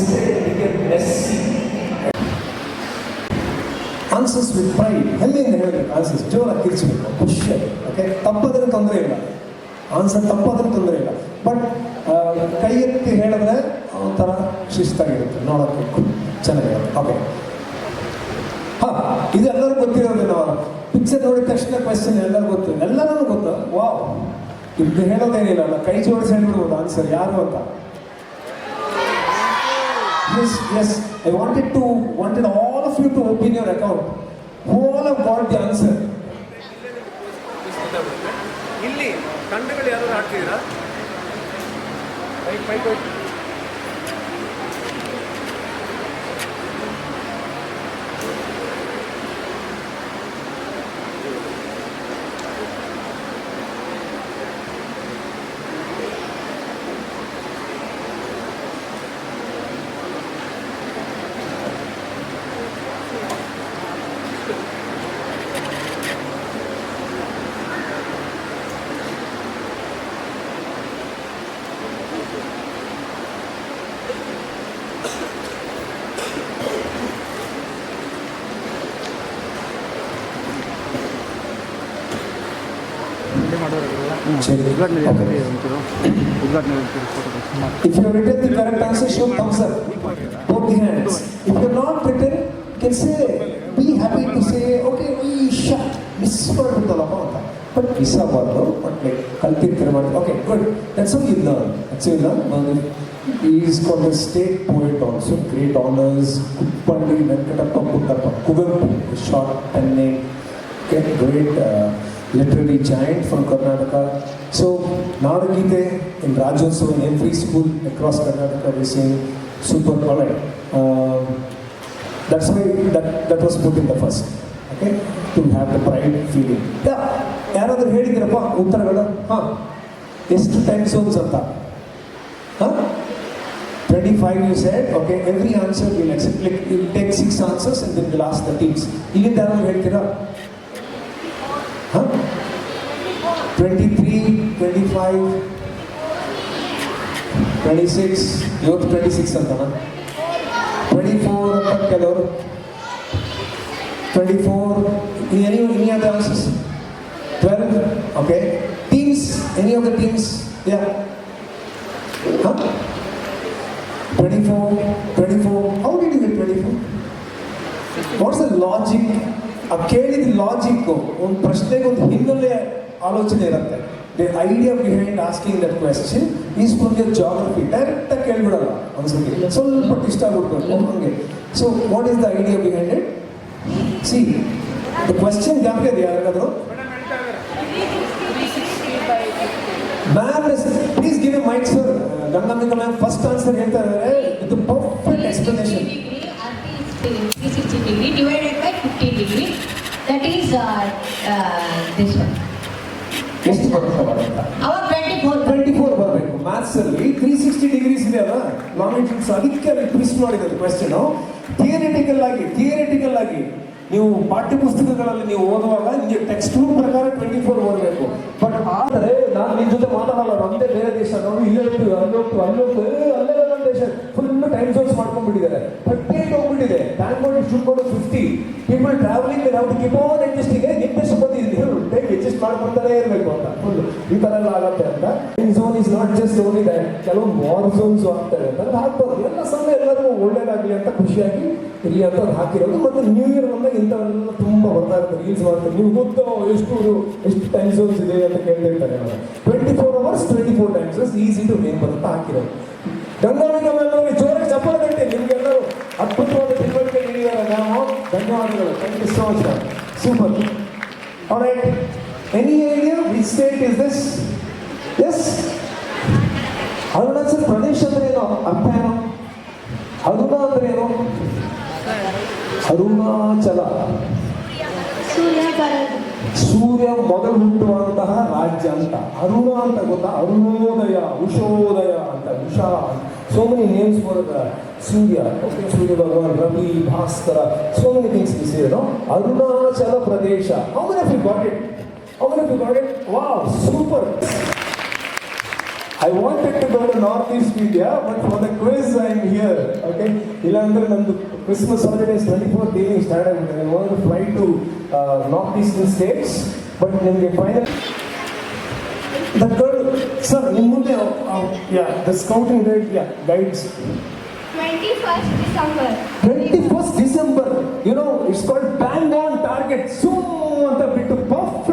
twisted and became messy. Answers with pride ಹೆಮ್ಮೆಯಿಂದ ಹೇಳಬೇಕು answers ಜೋರಾಗಿ ಕಿರಿಸಬೇಕು ಖುಷಿ. ಓಕೆ ತಪ್ಪದ್ರೆ ತೊಂದರೆ ಇಲ್ಲ. ಆನ್ಸರ್ ತಪ್ಪಾದ್ರೆ ತೊಂದರೆ ಇಲ್ಲ. ಬಟ್ ಕೈ ಎತ್ತಿ ಹೇಳಿದ್ರೆ ಒಂಥರ ಶಿಸ್ತಾಗಿರುತ್ತೆ. ನೋಡೋಕ್ಕೆ ಚೆನ್ನಾಗಿರುತ್ತೆ. ಓಕೆ ಹಾಂ, ಇದು ಎಲ್ಲರೂ ಗೊತ್ತಿರೋದು ನಾವು ಪಿಕ್ಚರ್ ನೋಡಿದ ತಕ್ಷಣ ಕ್ವೆಶನ್ ಎಲ್ಲರೂ ಗೊತ್ತು. ಎಲ್ಲರೂ ಗೊತ್ತು. ವಾವ್ ಇದು ಹೇಳೋದೇನಿಲ್ಲ ಕೈ ಜೋಡಿಸಿ ಹೇಳ್ಬಿಡ್ಬೋದು. ಆನ್ಸರ್ ಯಾರು ಅಂತ. Yes, yes. I wanted to wanted all of you to open your account. Who all have got the answer? ಇಲ್ಲಿ ತಂಡಗಳು ಯಾರು ಆಡ್ತಿದ್ದೀರಾ If you have written the correct answer, show thumbs up. Both the hands. If you have not written, you can say, be happy to say, okay, we shut. Miss ಮಾಡ್ಬಿಡ್ತಲ್ಲಪ್ಪ ಅಂತ but miss ಆಗಬಾರ್ದು but like ಕಲ್ತಿರ್ತಾರೆ ಮಾಡಿ okay good that's how you learn that's you learn is called the state poet also great honours Kuppalli Venkatappa Puttappa Kuvempu short pen name get great uh, literary giant from Karnataka. So Nadu Gite in Rajasthan, in every school across Karnataka we sing super polite. Um, that's why that, that was put in the first. Okay? To have the pride feeling. Yeah, ಯಾರಾದರೂ ಹೇಳಿದಿರಪ್ಪ ಉತ್ತರಗಳು ಹಾಂ ಎಷ್ಟು time zones ಅಂತ ಹಾಂ twenty five you set okay every answer will accept like will take six answers in the last the teams ಇಲ್ಲಿಂದ ಯಾರಾದರೂ ಹೇಳ್ತೀರಾ Huh? 23, 25, 26, ಇವತ್ತು ಟ್ವೆಂಟಿ ಸಿಕ್ಸ್ ಅಂತನ ಟ್ವೆಂಟಿ ಫೋರ್ ಅಂತ ಕೆಲವರು twenty four any any are the answers twelve okay teams any of the teams yeah ಹಾಂ twenty four twenty four how did you twenty four what's the logic ಆ ಕೇಳಿದ logic ಒಂದು ಪ್ರಶ್ನೆಗೆ ಒಂದು ಹಿನ್ನೆಲೆ ಆಲೋಚನೆ ಇರುತ್ತೆ the idea behind asking that question is from the geography ಡೈರೆಕ್ಟಾಗಿ ಕೇಳ್ಬಿಡಲ್ಲ ಅನ್ಸುತ್ತೆ ಸ್ವಲ್ಪ ಇಷ್ಟ ಆಗ್ಬಿಡ್ಬೇಕು ಹಂಗೆ so what is the idea behind it see the question ಜ್ಞಾಪಕ ಇದೆ ಯಾರಿಗಾದ್ರು? Ma'am please give a mic sir Gangambika ma'am first answer ಹೇಳ್ತಾ ಇದ್ದಾರೆ. ಇದು perfect explanation degree, RT is 360 degree divided by 15 ಎಷ್ಟು ಬರುತ್ತೆ ಬರುತ್ತೆ ಟ್ವೆಂಟಿ 24. ಟ್ವೆಂಟಿ ಫೋರ್ ಬರಬೇಕು. ಮ್ಯಾಥ್ಸ್ ಅಲ್ಲಿ ತ್ರೀ ಸಿಕ್ಸ್ಟಿ ಡಿಗ್ರೀಸ್ ಇದೆ ಅಲ್ಲ ಲಾಂಗಿಟ್ಯೂಡ್ಸ್ ಅದಕ್ಕೆ ಅಲ್ಲಿ ಟ್ವಿಸ್ಟ್ ಮಾಡಿದ್ದಾರೆ ಕ್ವೆಶನ್ ಥಿಯರಿಟಿಕಲ್ ಆಗಿ ಥಿಯರಿಟಿಕಲ್ ಆಗಿ ನೀವು ಪಾಠ್ಯ ಪುಸ್ತಕಗಳಲ್ಲಿ ನೀವು ಓದುವಾಗ ನಿಮಗೆ ಟೆಕ್ಸ್ಟ್ ಬುಕ್ ಪ್ರಕಾರ ಟ್ವೆಂಟಿ ಫೋರ್ ಬರಬೇಕು ಬಟ್ ಆದರೆ ನಾನು ನಿಮ್ಮ ಜೊತೆ ಮಾತಾಡಲ್ಲ. ನಮ್ಮದೇ ಬೇರೆ ದೇಶ. ನಾವು ಇಲ್ಲೇ ಹೋಗ್ತೀವಿ. ಅಲ್ಲಿ ಹೋಗ್ತೀವಿ. ಅಲ್ಲಿ ನಮ್ಮ ದೇಶ. ಫುಲ್ ಟೈಮ್ ಜೋನ್ಸ್ ಮಾಡ್ಕೊಂಡ್ಬಿಟ್ಟಿದ್ದಾರೆ. ಥರ್ಟಿ ಏಟ್ ಹೋಗ್ಬಿಟ್ಟಿದೆ? ಬ್ಯಾಂಗ್ಳೂರ್ ಶುಡ್ ಕೊಡು ಫಿಫ್ಟಿ ಪೀಪಲ್ ಟ್ರಾವೆಲಿಂಗ್ ನಾವು ಕೀಪ್ ಆನ್ ಅಡ್ಜಸ್ಟಿಂಗ್ ನಿಮ್ಮ ದೇಶ ಬಂದಿದ್ದೀವಿ ಟೈಮ್ ಅಡ್ಜಸ್ಟ್ ಮಾಡ್ಕೊಂತಾನೆ ಇರಬೇಕು ಅಂತ ಫುಲ್ ಈ ಥರ ಎಲ್ಲ ಆಗತ್ತೆ ಅಂತ. ಈ zone is not just only that ಕೆಲವು ವಾರ್ ಝೋನ್ಸ್ ಆಗ್ತವೆ ಅಂತ ಹಾಕ್ಬೋದು. ಎಲ್ಲ ಸಮಯ ಎಲ್ಲರಿಗೂ ಒಳ್ಳೇದಾಗಲಿ ಅಂತ ಖುಷಿಯಾಗಿ ಇಲ್ಲಿ ಅಂತ ಹಾಕಿರೋದು. ಮತ್ತು ನ್ಯೂ ಇಯರ್ ಬಂದಾಗ ಇಂಥವೆಲ್ಲ ತುಂಬ ಬರ್ತಾ ಇರ್ತಾರೆ ರೀಲ್ಸ್ ಮಾಡ್ತಾರೆ. ನೀವು ಗೊತ್ತೋ ಎಷ್ಟು ಎಷ್ಟು ಟೈಮ್ ಝೋನ್ಸ್ ಇದೆ ಅಂತ ಕೇಳ್ತಿರ್ತಾರೆ twenty four hours twenty four times easy to name ಅಂತ ಹಾಕಿರೋದು. ಗಂಗಾಮಿಕ ಮೇಲೆ ಜೋರಾಗಿ ಚಪ್ಪಲ ಕಟ್ಟಿ ನಿಮ್ಗೆಲ್ಲರೂ ಅದ್ಭುತವಾದ ತಿಳುವಳಿಕೆ ನೀಡಿದ್ದಾರೆ. ನಾವು ಧನ್ಯವಾದಗಳು. Thank you so much super alright any idea which state is this yes Arunachal Pradesh ಅಂದ್ರೆ ಏನು? ಅರ್ಥ ಏನು ಅರುಣ ಅಂದ್ರೆ ಏನು? Arunachal Surya Bharat. ಸೂರ್ಯ ಮೊದಲು ಹುಟ್ಟುವಂತಹ ರಾಜ್ಯ ಅಂತ. ಅರುಣ ಅಂತ ಗೊತ್ತಾ? ಅರುಣೋದಯ ಉಷೋದಯ ಅಂತ. Usha. So many names for Surya. Okay Surya Bhagwan Ravi Bhaskara. So many things this ಏನೋ Arunachal Pradesh. How many of you got it how many of you got it wow super. I wanted to go to north east India but for the quiz I am here okay ಇಲ್ಲಾಂದ್ರೆ ನಮ್ದು Christmas holidays twenty four ಡೇಲಿಂಗ್ start ಆಗಿಬಿಟ್ಟಿದೆ ಒಂದು fly to north eastern states but ನಿಮಗೆ final the girl sir ನಿಮ್ಮ ಮುಂದೆ yeah the scouting guide yeah guides 21st December. Twenty first December you know it's called bang on target ಸೂ ಅಂತ ಬಿಟ್ಟು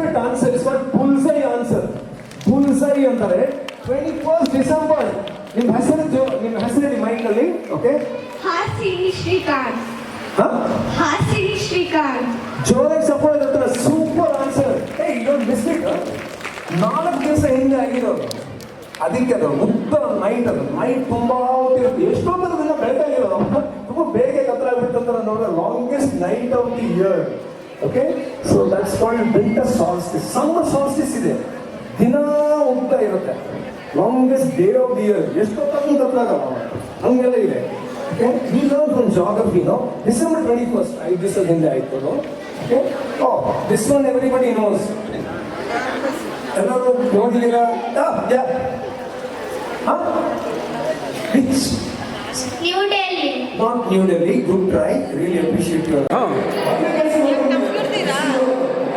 perfect answer it's called bullseye answer bullseye ಅಂತಾರೆ twenty first December ನಿಮ್ಮ ಹೆಸರು ನಿಮ್ಮ ಹೆಸರು ಮೈಂಡಲ್ಲಿ ಓಕೆ Hasini Shrikant. ಹಾಂ? Hasini Shrikant. ಜೋರಾಗಿ ಸಪೋರ್ಟ್ ಹತ್ರ ಸೂಪರ್ ಆನ್ಸರ್ ಏ ಇದೊಂದು ಮಿಸ್ಟೇಕ್ ನಾಲ್ಕು ದಿವಸ ಹಿಂದೆ ಆಗಿರೋದು. ಅದಕ್ಕೆ ಅದು ಮುಕ್ತ ನೈಟ್ ಅದು. ನೈಟ್ ತುಂಬಾ ಹೊತ್ತಿರುತ್ತೆ. ಎಷ್ಟೊಂದು ದಿನ ಬೆಳಗಾಗಿರೋದು ತುಂಬ ಬೇಗ ಹತ್ರ ಆಗ್ಬಿಟ್ಟಂದ್ರೆ ನೋಡಿದ್ರೆ longest night of the year okay so that's called winter solstice summer solstice ಇದೆ. ದಿನ ಹೋಗ್ತಾ ಇರುತ್ತೆ. Longest day of the year ಎಷ್ಟೊತ್ತಂತ ಗೊತ್ತಾಗಲ್ಲ ಹಂಗೆಲ್ಲ ಇದೆ. Okay we learn from geography no December twenty first ಐದು ದಿವಸದ ಹಿಂದೆ ಆಯ್ತು okay oh this one everybody knows ಎಲ್ಲರೂ ನೋಡಿದ್ದೀರಾ? ಯಾ ಹಾಂ which New Delhi. Not New Delhi good try really appreciate your ಹಾಂ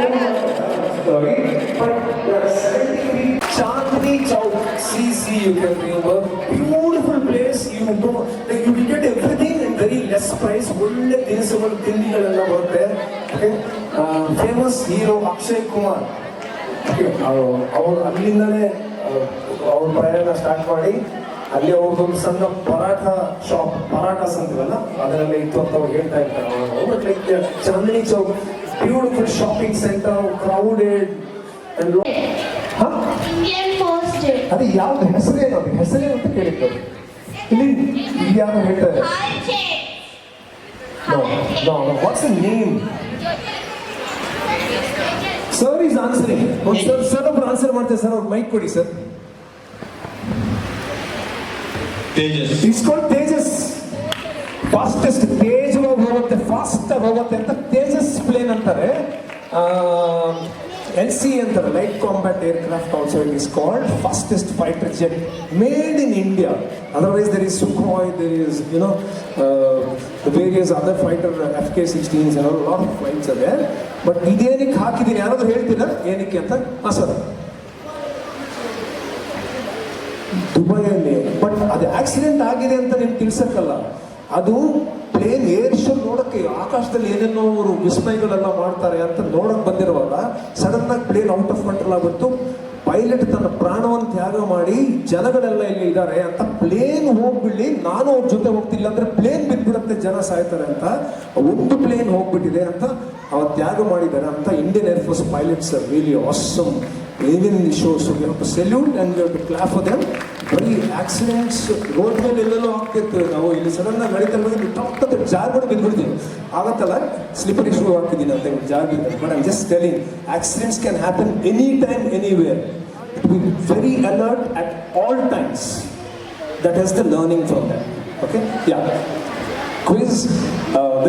Sorry, but there are 73 Chandni Chowk, CC, you can remember. Beautiful place. You know, like you get everything in very less price. ಒಳ್ಳೆ ದಿನಸುಗಳು ತಿಂಡಿಗಳೆಲ್ಲ ಬರುತ್ತೆ famous hero Akshay Kumar ಅವರು ಅಲ್ಲಿಂದಲೇ ಅವ್ರ ಪ್ರಯಾಣ start ಮಾಡಿ ಅಲ್ಲಿ ಅವ್ರದ್ದೊಂದು ಸಣ್ಣ ಪರಾಠ ಶಾಪ್ ಪರಾಠಸ್ ಅಂತೀವಲ್ಲ ಅದನ್ನೆಲ್ಲ ಇತ್ತು ಅಂತ ಅವ್ರು ಹೇಳ್ತಾ ಇರ್ತಾರೆ but like Chandni Chowk beautiful shopping centre crowded Indian Postal. ಅದು ಯಾವ್ದು ಹೆಸರೇನು ಅದು? ಹೆಸರೇನು ಅಂತ ಕೇಳಿದ್ದು. ಇಲ್ಲಿ ಇಲ್ಲಿ ಯಾರು ಹೇಳ್ತಾರೆ Hi, Jay. No no what's the name sir is answering sir sir ಒಬ್ರು ಆನ್ಸರ್ ಮಾಡ್ತಾರೆ. ಸರ್ ಅವ್ರು ಮೈಕ್ ಕೊಡಿ sir Tejas. It's called Tejas. Fastest Tej ಹೋಗುತ್ತೆ ಫಾಸ್ಟ್ ಆಗಿ ಹೋಗುತ್ತೆ ಅಂತ ತೇಜಸ್ ಪ್ಲೇನ್ ಅಂತಾರೆ. ಎಲ್ ಸಿ ಅಂತಾರೆ light combat aircraft also it is called fastest fighter jet made in India otherwise there is Sukhoi there is you know various other fighter F K sixteens lot of flights ಅದೆ but ಇದೇನಕ್ಕೆ ಹಾಕಿದ್ದೀನಿ, ಯಾರಾದರೂ ಹೇಳ್ತೀರಾ? ಏನಕ್ಕೆ ಅಂತ? ಹಾಂ sir ದುಬೈಯಲ್ಲಿ. But ಅದು ಆಕ್ಸಿಡೆಂಟ್ ಆಗಿದೆ ಅಂತ ನಿಮ್ಗೆ ತಿಳ್ಸಕ್ಕಲ್ಲ. ಅದು ಪ್ಲೇನ್ ಏರ್ ಶೋ ನೋಡಕ್ಕೆ ಆಕಾಶದಲ್ಲಿ ಏನೇನೋ ಅವರು ವಿಸ್ಮಯಗಳೆಲ್ಲ ಮಾಡ್ತಾರೆ ಅಂತ ನೋಡಕ್ ಬಂದಿರುವಾಗ ಸಡನ್ ಆಗಿ ಪ್ಲೇನ್ ಔಟ್ ಆಫ್ ಕಂಟ್ರೋಲ್ ಆಗುತ್ತು ಪೈಲಟ್ ತನ್ನ ಪ್ರಾಣವನ್ನು ತ್ಯಾಗ ಮಾಡಿ ಜನಗಳೆಲ್ಲ ಇಲ್ಲಿ ಇದ್ದಾರೆ ಅಂತ ಪ್ಲೇನ್ ಹೋಗ್ಬಿಡ್ಲಿ, ನಾನು ಅವ್ರ ಜೊತೆ ಹೋಗ್ತಿಲ್ಲ ಅಂದ್ರೆ ಪ್ಲೇನ್ ಬಿದ್ಬಿಡುತ್ತೆ ಜನ ಸಾಯ್ತಾರೆ ಅಂತ ಒಂದು ಪ್ಲೇನ್ ಹೋಗ್ಬಿಟ್ಟಿದೆ ಅಂತ ಅವ ತ್ಯಾಗ ಮಾಡಿದ್ದಾರೆ ಅಂತ Indian air force pilots really awesome ಏನೇನು ಶೋಸ್ ಸೆಲ್ಯೂಟ್ ಅಂಡ್ ಕ್ಲಾಫ್ ಅದೇ ಬರೀ ಆಕ್ಸಿಡೆಂಟ್ಸ್ ರೋಡ್ ಮೇಲೆ ಎಲ್ಲೆಲ್ಲೋ ಆಗ್ತಿರ್ತೇವೆ ನಾವು ಇಲ್ಲಿ ಸಡನ್ ಆಗಿ ನಡೀತಾ ಇರುವಾಗ ಟಪ್ ಜಾರ್ ಜಾರ್ಬಿಟ್ಟು ಬಿದ್ದುಬಿಡ್ತೀವಿ ಆಗತ್ತಲ್ಲ? ಸ್ಲಿಪರಿ ಶೂ ಹಾಕಿದ್ದೀನಿ ಅಂತ ಜಾರ್ ಬಿದ್ದ but I'm just telling accidents can happen any time anywhere be very alert at all times that has the learning from that okay yeah quiz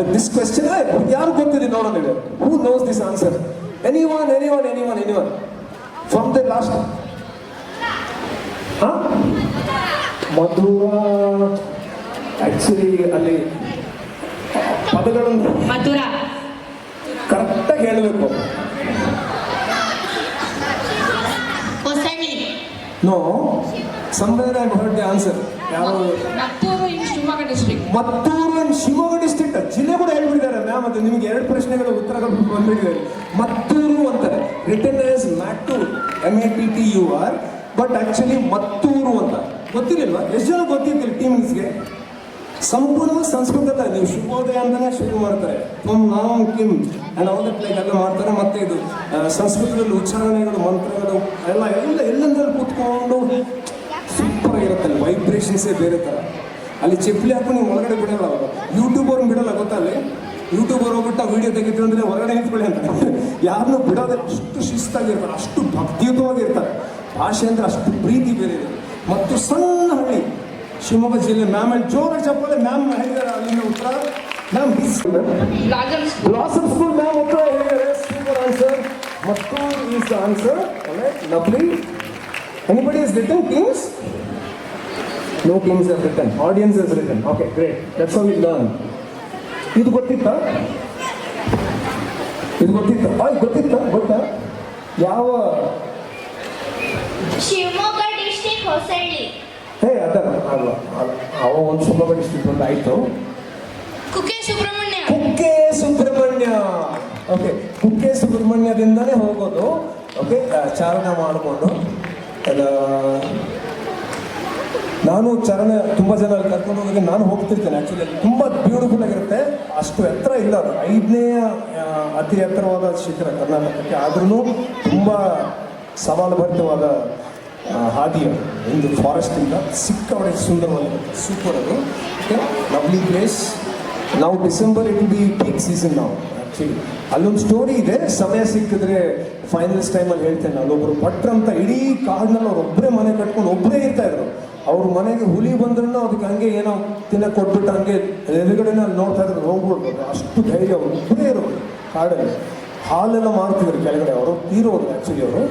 this question ಯಾರು ಗೊತ್ತಿದೆ ನೋಡೋಣ who knows this answer anyone anyone anyone anyone from the last Madhura actually ಅಲ್ಲಿ ಪದಗಳನ್ನು ಮಧುರ. ಕರೆಕ್ಟಾಗಿ ಹೇಳಬೇಕು. No somewhere I heard the answer ಯಾರು? Mattur in Shivamogga district Mattur Shivamogga district ಜಿಲ್ಲೆ ಕೂಡ ಹೇಳ್ಬಿಟ್ಟಿದ್ದಾರೆ ಮ್ಯಾಮ್ ಅದು ನಿಮ್ಗೆ ಎರಡು ಪ್ರಶ್ನೆಗಳ ಉತ್ತರಗಳು ಬಂದ್ಬಿಟ್ಟಿದ್ದಾರೆ ಮತ್ತೂರು ಅಂತಾರೆ written as Mattur M A T T U R but actually Mattur ಅಂತ. ಗೊತ್ತಿರಲಿಲ್ಲ ಎಷ್ಟು ಜನ ಗೊತ್ತಿರ್ತೀರಿ ಟೀಮ್ಸ್ಗೆ ಸಂಪೂರ್ಣ ಸಂಸ್ಕೃತ ನೀವು ಶುಭೋದಯ ಅಂತಾನೆ ಶುರು ಮಾಡ್ತಾರೆ. ಓಂ ನಾಮ್ ಕಿಮ್ ಅಂಡ್ ಆಲ್ ದಟ್ ಲೈಕ್ ಎಲ್ಲ ಮಾಡ್ತಾರೆ. ಮತ್ತೆ ಇದು ಸಂಸ್ಕೃತದಲ್ಲಿ ಉಚ್ಚಾರಣೆಗಳು, ಮಂತ್ರಗಳು, ಎಲ್ಲ ಎಲ್ಲ, ಎಲ್ಲಂದ್ರಲ್ಲಿ ಕೂತ್ಕೊಂಡು ಸೂಪರ್ ಆಗಿರುತ್ತೆ ಅಲ್ಲಿ ವೈಬ್ರೇಷನ್ಸೇ ಬೇರೆ ಥರ ಅಲ್ಲಿ ಚಪ್ಪಲಿ ಹಾಕೊಂಡು ನೀವು ಒಳಗಡೆ ಬಿಡಲ್ಲ ಅವರು ಯೂಟ್ಯೂಬರ್ ಬಿಡಲ್ಲ ಗೊತ್ತಲ್ಲಿ ಯೂಟ್ಯೂಬರ್ ಹೋಗ್ಬಿಟ್ಟು ಆ ವಿಡಿಯೋ ತೆಗಿತೀವಿ ಅಂದರೆ ಹೊರಗಡೆ ನಿಂತ್ಕೊಳ್ಳಿ ಅಂತ. ಯಾರನ್ನೂ ಬಿಡೋದೇ ಅಷ್ಟು ಶಿಸ್ತಾಗಿರ್ತಾರೆ. ಅಷ್ಟು ಭಕ್ತಿಯುತವಾಗಿರ್ತಾರೆ. ಭಾಷೆ ಅಂದರೆ ಅಷ್ಟು ಪ್ರೀತಿ ಬೇರೆ ಇದೆ ಮತ್ತು ಸಣ್ಣ ಹಳ್ಳಿ ಶಿವಮೊಗ್ಗ ಜಿಲ್ಲೆ ಮ್ಯಾಮ್ ಅಂಡ್ ಜೋರಾಗಿ ಚಪ್ಪಾಳೆ ಮ್ಯಾಮ್ ಹೇಳಿದ್ದಾರೆ ಅಲ್ಲಿನ ಉತ್ತರ ಮ್ಯಾಮ್ ಬ್ಲಾಸಮ್ ಸ್ಕೂಲ್ ಮ್ಯಾಮ್ ಉತ್ತರ ಹೇಳಿದ್ದಾರೆ ಸೂಪರ್ ಆನ್ಸರ್ ಮತ್ತು is answer lovely Anybody has written kings? No kings have written. Audience has written. Okay, great. That's how we learn. ಇದು ಗೊತ್ತಿತ್ತಾ ಇದು ಗೊತ್ತಿತ್ತ ಆ, ಇದು ಗೊತ್ತಿತ್ತ ಗೊತ್ತಾ ಯಾವ ಶಿವಮೊಗ್ಗ ಡಿಸ್ಟಿಕ್ ಹೊಸಳ್ಳಿ. ಹೇ ಅದ ಅಲ್ಲ ಅಲ್ಲ ಅವ ಒಂದು ಶಿವಮೊಗ್ಗ ಡಿಸ್ಟಿಕ್ ಒಂದು ಆಯ್ತು. ಕುಕ್ಕೆ ಸುಬ್ರಹ್ಮಣ್ಯ. ಕುಕ್ಕೆ ಸುಬ್ರಹ್ಮಣ್ಯ. ಓಕೆ ಕುಕ್ಕೆ ಸುಬ್ರಹ್ಮಣ್ಯದಿಂದಲೇ ಹೋಗೋದು. ಓಕೆ ಚಾರಣ ಮಾಡಿಕೊಂಡು. ನಾನು ಚರಣ ತುಂಬ ಜನ ಕರ್ಕೊಂಡು ಹೋಗಿ ನಾನು ಹೋಗ್ತಿರ್ತೇನೆ ಆ್ಯಕ್ಚುಲಿ ತುಂಬ ಬ್ಯೂಟಿಫುಲ್ ಆಗಿರುತ್ತೆ ಅಷ್ಟು ಎತ್ತರ ಇಲ್ಲ ಅದು. ಐದನೇ ಅತಿ ಎತ್ತರವಾದ ಶಿಖರ ಕರ್ನಾಟಕಕ್ಕೆ. ಆದ್ರೂ ತುಂಬ ಸವಾಲು ಭರಿತವಾದ ಆ, ಹಾದಿ ಅದು ಒಂದು ಫಾರೆಸ್ಟಿಂದ ಸಿಕ್ಕವಡೆ ಸುಂದರವಾಗಿ ಸೂಪರ್ ಅದು. ಲವ್ಲಿ ಪ್ಲೇಸ್ ನಾವು December it be peak season ನಾವು ಆ್ಯಕ್ಚುಲಿ ಅಲ್ಲೊಂದು ಸ್ಟೋರಿ ಇದೆ. ಸಮಯ ಸಿಕ್ಕಿದ್ರೆ ಫೈನಲ್ಸ್ ಟೈಮಲ್ಲಿ ಹೇಳ್ತೇನೆ ಅಲ್ಲೊಬ್ರು ಭಟ್ರು ಅಂತ ಇಡೀ ಕಾಡಿನಲ್ಲಿ ಅವ್ರು ಒಬ್ಬರೇ ಮನೆ ಕಟ್ಕೊಂಡು ಒಬ್ಬರೇ ಇರ್ತಾ ಇದ್ರು. ಅವ್ರ ಮನೆಗೆ ಹುಲಿ ಬಂದ್ರೂ ಅದಕ್ಕೆ ಹಂಗೆ ಏನೋ ತಿನ್ನ ಕೊಟ್ಬಿಟ್ಟು ಹಂಗೆ ಎದುರುಗಡೆನೇ ಅಲ್ಲಿ ನೋಡ್ತಾ ಇದ್ರು. ಹೋಗ್ಬಿಡ್ಬೋದು ಅಷ್ಟು ಧೈರ್ಯ ಅವರು ಒಬ್ಬರೇ ಇರೋರು ಕಾಡಲ್ಲಿ. ಹಾಲೆಲ್ಲ ಮಾರ್ತಿದ್ರು ಕೆಳಗಡೆ. ಅವರು ತೀರೋದು ಆ್ಯಕ್ಚುಲಿ ಅವರು.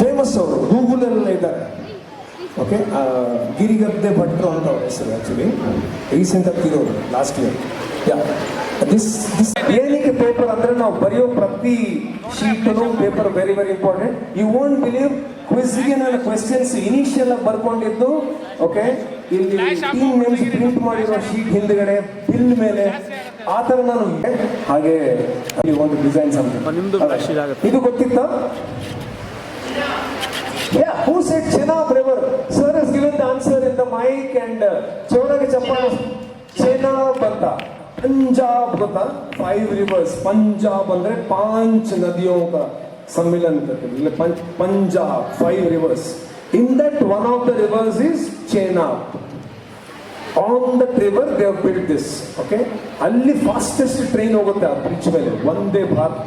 ಫೇಮಸ್ ಅವರು ಗೂಗಲಲ್ಲೆಲ್ಲ ಇದ್ದಾರೆ. ಓಕೆ ಗಿರಿಗದ್ದೆ ಭಟ್ರು ಅಂತ ಅವ್ರ ಹೆಸರು ಆ್ಯಕ್ಚುಲಿ ರೀಸೆಂಟಾಗಿ ಇರೋರು last year yeah this this ಏನಕ್ಕೆ ಪೇಪರ್ ಅಂದರೆ ನಾವು ಬರೆಯೋ ಪ್ರತಿ sheet paper very very important you won't believe ಕ್ವಿಸ್ಗೆ ನನ್ನ ಕ್ವೆಶನ್ಸ್ ಇನಿಷಿಯಲ್ ಆಗಿ ಬರ್ಕೊಂಡಿದ್ದು ಓಕೆ ಇಲ್ಲಿ ಟೀಮ್ ನೇಮ್ಸ್ ಪ್ರಿಂಟ್ ಮಾಡಿರೋ ಶೀಟ್ ಹಿಂದ್ಗಡೆ ಬಿಲ್ ಮೇಲೆ. ಆ ಥರ ನಾನು ಹಾಗೆ ಒಂದು ಡಿಸೈನ್ಸ್ ಇದು ಗೊತ್ತಿತ್ತಾ? Yeah, who said Chenab River? Sir has given the answer in the mic and uh, ಜೋರಾಗಿ ಚಪ್ಪಾಳೆ ಚೆನಾಬ್ ಅಂತ ಪಂಜಾಬ್ ಗೊತ್ತಾ ಫೈವ್ ರಿವರ್ಸ್ ಪಂಜಾಬ್ ಅಂದ್ರೆ ಪಾಂಚ್ ನದಿಯೋं का सम्मेलन करते हैं पंज Punjab five rivers in that one of the rivers is Chenab on that river they build this okay ಅಲ್ಲಿ ಫಾಸ್ಟೆಸ್ಟ್ ಟ್ರೈನ್ ಹೋಗುತ್ತೆ ಆ ಬ್ರಿಡ್ಜ್ ಮೇಲೆ ಒಂದೇ ಭಾರತ್